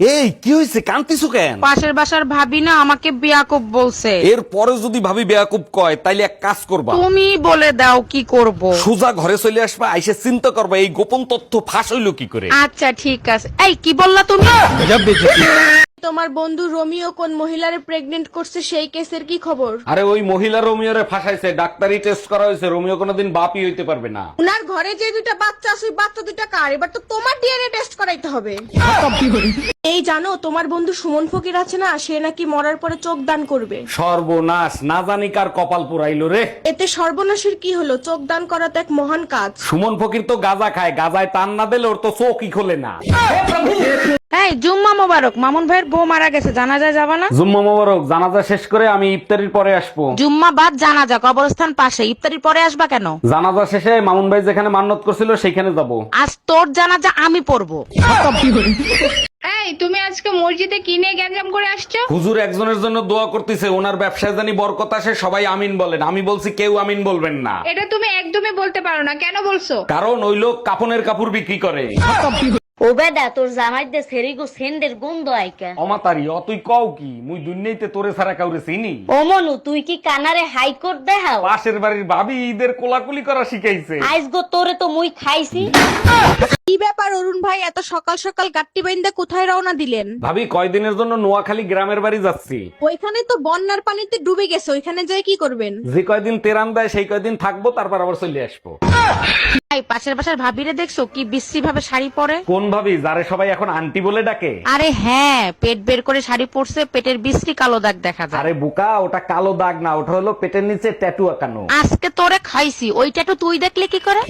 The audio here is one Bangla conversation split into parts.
এই কি হয়েছে কান্তিছো কেন? পাশের বাসার ভাবি না আমাকে বিয়াকুব বলছে। এর পরে যদি ভাবি বেয়াকুব কয় তাইলে এক কাজ করবা। তুমি বলে দাও কি করব। সুজা ঘরে চলে আসবা আইসে চিন্তা করবা এই গোপন তথ্য ফাঁস হইল কি করে? আচ্ছা ঠিক আছে। এই কি বললা তুমি? তোমার বন্ধু রোমিও কোন মহিলারে প্রেগনেন্ট করছে সেই কেসের কি খবর? আরে ওই মহিলা রোমিওরে ফাঁসাইছে ডাক্তারি টেস্ট করা হয়েছে রোমিও কোনোদিন বাপই হইতে পারবে না। উনার ঘরে যে দুইটা বাচ্চা আছে ওই বাচ্চা দুইটা কার? এবার তো তোমার ডিএনএ টেস্ট করাইতে হবে। এই জানো তোমার বন্ধু সুমন ফকির আছে না সে নাকি মরার পরে চোখ দান করবে। সর্বনাশ না জানি কার কপাল পুরাইলো রে। এতে সর্বনাশের কি হলো? চোখ দান করা তো এক মহান কাজ। সুমন ফকির তো গাজা খায় গাজায় টান না দিলে ওর তো চোখই খোলে না। এই জুম্মা মোবারক মামুন ভাইয়ের বউ মারা গেছে জানা যায় যাবা না? জুম্মা মোবারক জানাজা শেষ করে আমি ইফতারির পরে আসব। জুম্মা বাদ জানা যা কবরস্থান পাশে। ইফতারির পরে আসবা কেন? জানাজা শেষে মামুন ভাই যেখানে মান্নত করছিল সেইখানে যাব। আজ তোর জানাজা আমি পড়ব। এই তুমি আজকে মসজিদে কি নিয়ে গ্যাঞ্জাম করে আসছো? হুজুর একজনের জন্য দোয়া করতেছে ওনার ব্যবসায় জানি বরকত আসে সবাই আমিন বলেন। আমি বলছি কেউ আমিন বলবেন না। এটা তুমি একদমই বলতে পারো না কেন বলছো? কারণ ওই লোক কাপনের কাপড় বিক্রি করে। ও বেদা তোর জামাইতে সেরিগো সেন্দের গন্ধ আইকা। অমাতারি তুই কও কি? মুই দুনিয়াইতে তোরে ছাড়া কাউরে চিনি? ও মনু তুই কি কানারে হাইকোর্ট দেখাও? পাশের বাড়ির ভাবি ঈদের কোলাকুলি করা শিখাইছে। আইস গো তোরে তো মুই খাইছি। কি ব্যাপার অরুণ ভাই এত সকাল সকাল গাট্টি বাইন্দা কোথায় রওনা দিলেন? ভাবি কয়দিনের জন্য নোয়াখালী গ্রামের বাড়ি যাচ্ছি। ওইখানে তো বন্যার পানিতে ডুবে গেছে ওইখানে যাই কি করবেন? যে কয়দিন তেরান দেয় সেই কয়দিন থাকব তারপর আবার চলে আসব। পাশের বাসার ভাবিরে দেখছ কি বিশ্রী ভাবে শাড়ি পরে? কোন ভাবি? যারে সবাই এখন আন্টি বলে ডাকে। আরে হ্যাঁ পেট বের করে শাড়ি পরছে পেটের বিশ্রী কালো দাগ দেখা যায়। আরে বুকা ওটা কালো দাগ না ওটা হলো পেটের নিচে ট্যাটু আঁকানো। আজকে তোরে খাইছি ওইটা তো তুই দেখলে কি করে?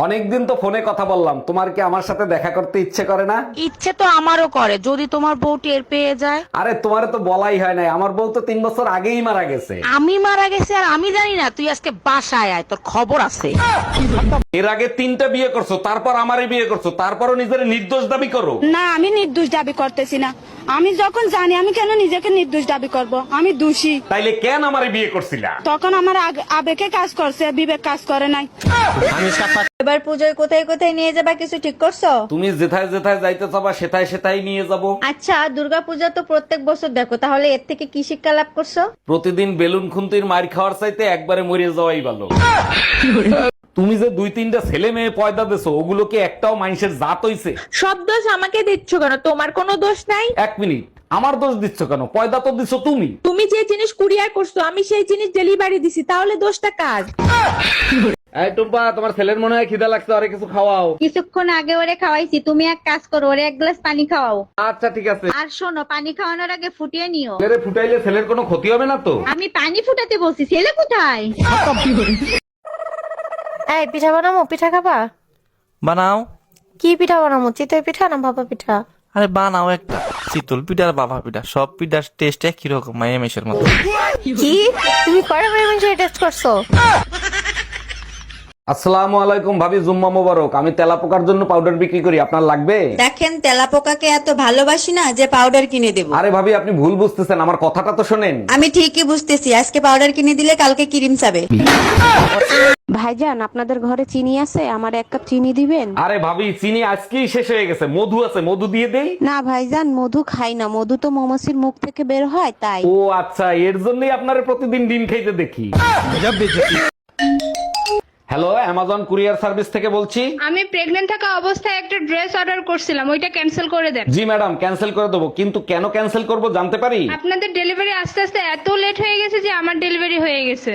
অনেকদিন তো ফোনে কথা বললাম। তোমার কি আমার সাথে দেখা করতে ইচ্ছে করে না? ইচ্ছে তো আমারও করে যদি তোমার বউ টের পেয়ে যায়। আরে তোমার তো বলাই হয় নাই। আমার বউ তো তিন বছর আগেই মারা গেছে। আমি মারা গেছি আর আমি জানি না তুই আজকে বাসায় আয় তোর খবর আছে। এর আগে তিনটা বিয়ে করছ তারপর আমারই বিয়ে করছ তারপরও নিজের নির্দোষ দাবি করো। না আমি নির্দোষ দাবি করতেছি না। আমি যখন জানি আমি কেন নিজেকে নির্দোষ দাবি করব? আমি দোষী। তাইলে কেন আমারই বিয়ে করছিলা? তখন আমার আগ- আবেগে কাজ করছে বিবেক কাজ করে নাই। এবার পুজোয় কোথায় কোথায় নিয়ে যাবা কিছু ঠিক করছ? তুমি যেথায় যেথায় যাইতে চাবা সেথায় সেথায় নিয়ে যাব। আচ্ছা দুর্গা পূজা তো প্রত্যেক বছর দেখো তাহলে এর থেকে কি শিক্ষা লাভ করছ? প্রতিদিন বেলুন খুন্তির মার খাওয়ার চাইতে একবারে মরে যাওয়াই ভালো। তুমি যে দুই তিনটা ছেলে মেয়ে পয়দা দেছো ওগুলো কি একটাও মানুষের জাত হইছে। সব দোষ আমাকে দিচ্ছ কেন? তোমার কোনো দোষ নাই? এক মিনিট আমার দোষ দিচ্ছ কেন? পয়দা তো দিচ্ছ তুমি। তুমি যে জিনিস কুরিয়ার করছ আমি সেই জিনিস ডেলিভারি দিছি তাহলে দোষটা কার? এই টুম্পা তোমার ছেলের মনে হয় খিদা লাগছে আরে কিছু খাওয়াও। কিছুক্ষণ আগে ওরে খাওয়াইছি তুমি এক কাজ করো ওরে এক গ্লাস পানি খাওয়াও। আচ্ছা ঠিক আছে। আর শোনো পানি খাওয়ানোর আগে ফুটিয়ে নিও। ছেলেরে ফুটাইলে ছেলের কোনো ক্ষতি হবে না তো? আমি পানি ফুটাতে বলছি ছেলে কোথায়? এই পিঠা বানামো পিঠা খাবা? বানাও। কি পিঠা বানামো? চিতই পিঠা না ভাপা পিঠা? আরে বানাও একটা। চিতল পিঠা আর বাবা পিঠা সব পিঠার টেস্ট একই রকম মায়ামেশের মতো। কি? তুমি কয়টা মেয়ে টেস্ট করছ? আসসালামু আলাইকুম ভাবি জুম্মা মোবারক। আমি তেলাপোকার জন্য পাউডার বিক্রি করি আপনার লাগবে? দেখেন তেলাপোকাকে এত ভালোবাসি না যে পাউডার কিনে দেব। আরে ভাবি আপনি ভুল বুঝতেছেন আমার কথাটা তো শোনেন। আমি ঠিকই বুঝতেছি আজকে পাউডার কিনে দিলে কালকে ক্রিম চাবে। ভাইজান আপনাদের ঘরে চিনি আছে? আমার এক কাপ চিনি দিবেন? আরে ভাবি চিনি আজকেই শেষ হয়ে গেছে। মধু আছে মধু দিয়ে দেই? না ভাইজান মধু খাই না। মধু তো মৌমাছির মুখ থেকে বের হয় তাই। ও আচ্ছা এর জন্যই আপনার প্রতিদিন ডিম খাইতে দেখি। হ্যালো অ্যামাজন কুরিয়ার সার্ভিস থেকে বলছি। আমি প্রেগনেন্ট থাকা অবস্থায় একটা ড্রেস অর্ডার করছিলাম ওইটা ক্যান্সেল করে দেন। জি ম্যাডাম ক্যান্সেল করে দেবো কিন্তু কেন ক্যান্সেল করব জানতে পারি? আপনাদের ডেলিভারি আস্তে আস্তে এত লেট হয়ে গেছে যে আমার ডেলিভারি হয়ে গেছে।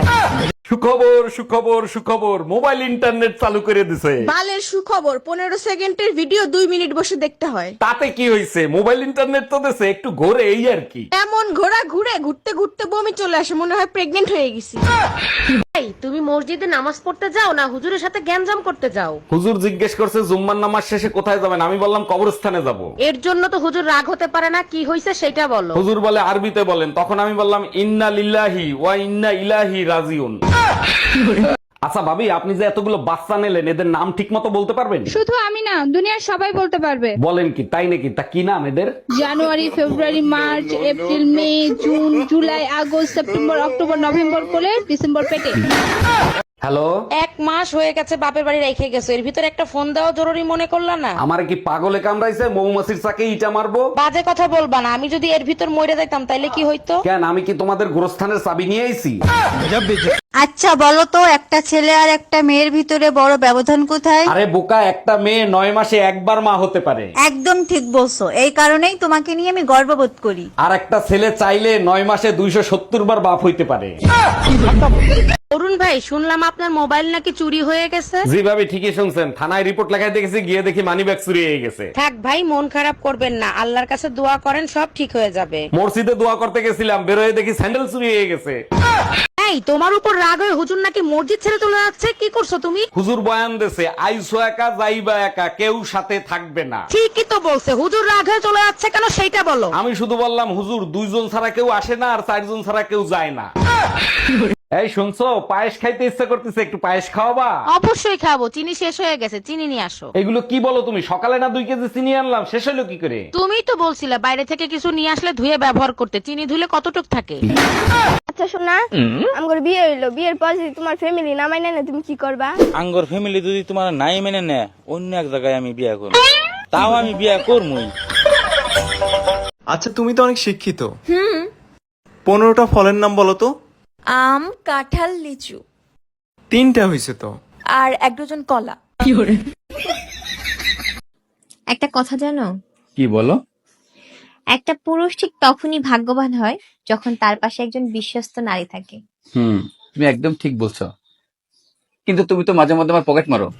সুখবর সুখবর সুখবর মোবাইল ইন্টারনেট চালু করে দিছে। বালের সুখবর পনেরো সেকেন্ডের ভিডিও দুই মিনিট বসে দেখতে হয়। তাতে কি হয়েছে মোবাইল ইন্টারনেট তো দেশে একটু ঘোরে এই আর কি। এমন ঘোড়া ঘুরে ঘুরতে ঘুরতে বমি চলে আসে মনে হয় প্রেগনেন্ট হয়ে গেছি। এই তুমি মসজিদে নামাজ পড়তে যাও না হুজুরের সাথে গ্যাঞ্জাম করতে যাও? হুজুর জিজ্ঞেস করছে জুম্মার নামাজ শেষে কোথায় যাবেন? আমি বললাম কবরস্থানে যাব। এর জন্য তো হুজুর রাগ হতে পারে না কি হয়েছে সেটা বলো। হুজুর বলে আরবিতে বলেন। তখন আমি বললাম ইন্না লিল্লাহি ওয়া ইন্না ইলাহি রাজিউন। আচ্ছা ভাবি আপনি যে এতগুলো বাচ্চা নিলেন এদের নাম ঠিক মতো বলতে পারবেন? শুধু আমি না দুনিয়ার সবাই বলতে পারবে। বলেন কি তাই নাকি? তা কি নাম এদের? January February March April May June July August September October November করে ডিসেম্বর পেটে। হ্যালো? এক মাস হয়ে গেছে বাপের বাড়ি রেখে গেছো। এর ভিতরে একটা ফোন দেওয়া জরুরি মনে করলা না? আমার কি পাগলে কামড়াইছে? মৌমাছির চাকে ইটা মারবো? বাজে কথা বলবা না। আমি যদি এর ভিতর মরে যাইতাম তাইলে কি হইতো? কেন আমি কি তোমাদের গোরস্থানের চাবি নিয়ে আইছি? আচ্ছা বলো তো একটা ছেলে আর একটা মেয়ের ভিতরে বড় ব্যবধান কোথায়? আরে বোকা একটা মেয়ে নয় মাসে একবার মা হতে পারে। একদম ঠিক বলছো। এই কারণেই তোমাকে নিয়ে আমি গর্ববোধ করি। আর একটা ছেলে চাইলে নয় মাসে দুইশো সত্তর বার বাপ হইতে পারে। অরুণ ভাই শুনলাম আপনার মোবাইল নাকি চুরি হয়ে গেছে। জি ভাবি ঠিকই শুনছেন। থানায় রিপোর্ট লেখায় দেখেছি গিয়ে দেখি মানি ব্যাগ চুরি হয়ে গেছে। থাক ভাই মন খারাপ করবেন না। আল্লাহর কাছে দোয়া করেন সব ঠিক হয়ে যাবে। মসজিদে দোয়া করতে গেছিলাম বেরোয় দেখি স্যান্ডেল চুরি হয়ে গেছে। এই তোমার উপর রাগ হয়ে হুজুর নাকি মসজিদ ছেড়ে চলে যাচ্ছে? কি করছ তুমি? হুজুর বয়ান দেছে আইসো একা যাইবা একা কেউ সাথে থাকবে না। ঠিকই তো বলছে হুজুর রাগ হয়ে চলে যাচ্ছে কেন সেইটা বলো। আমি শুধু বললাম হুজুর দুইজন ছাড়া কেউ আসে না আর চারজন ছাড়া কেউ যায় না। এই শুনছো পায়েস খাইতে ইচ্ছা করতেছে একটু পায়েস খাওয়াবা? অবশ্যই খাব চিনি শেষ হয়ে গেছে চিনি নিয়ে আসো। এগুলো কি বলো তুমি? সকালে না দুই কেজি চিনি আনলাম শেষ হলো কি করে? তুমি তো বলছিলে বাইরে থেকে কিছু নিয়ে আসলে ধুয়ে ব্যবহার করতে চিনি ধুলে কতটুক থাকে? আচ্ছা শোনা। আমার বিয়ে হইল। বিয়ের পর যদি তোমার ফ্যামিলি না মাইনে না তুমি কি করবা? আঙ্গর ফ্যামিলি যদি তোমার নাই মেনে নেয় অন্য এক জায়গায় আমি বিয়ে করব। তাও আমি বিয়ে করবই আচ্ছা তুমি তো অনেক শিক্ষিত। হুম। পনেরোটা ফলের নাম বলো তো। আম কাঁঠাল লিচু। তিনটা হয়েছে তো। আর এক ডজন কলা। একটা কথা জানো? কি বলো? একটা পুরুষ ঠিক তখনই ভাগ্যবান হয় যখন তার পাশে একজন বিশ্বস্ত নারী থাকে। হুম তুমি একদম ঠিক বলছো। কিন্তু তুমি তো মাঝে মধ্যে আমার পকেট মারো।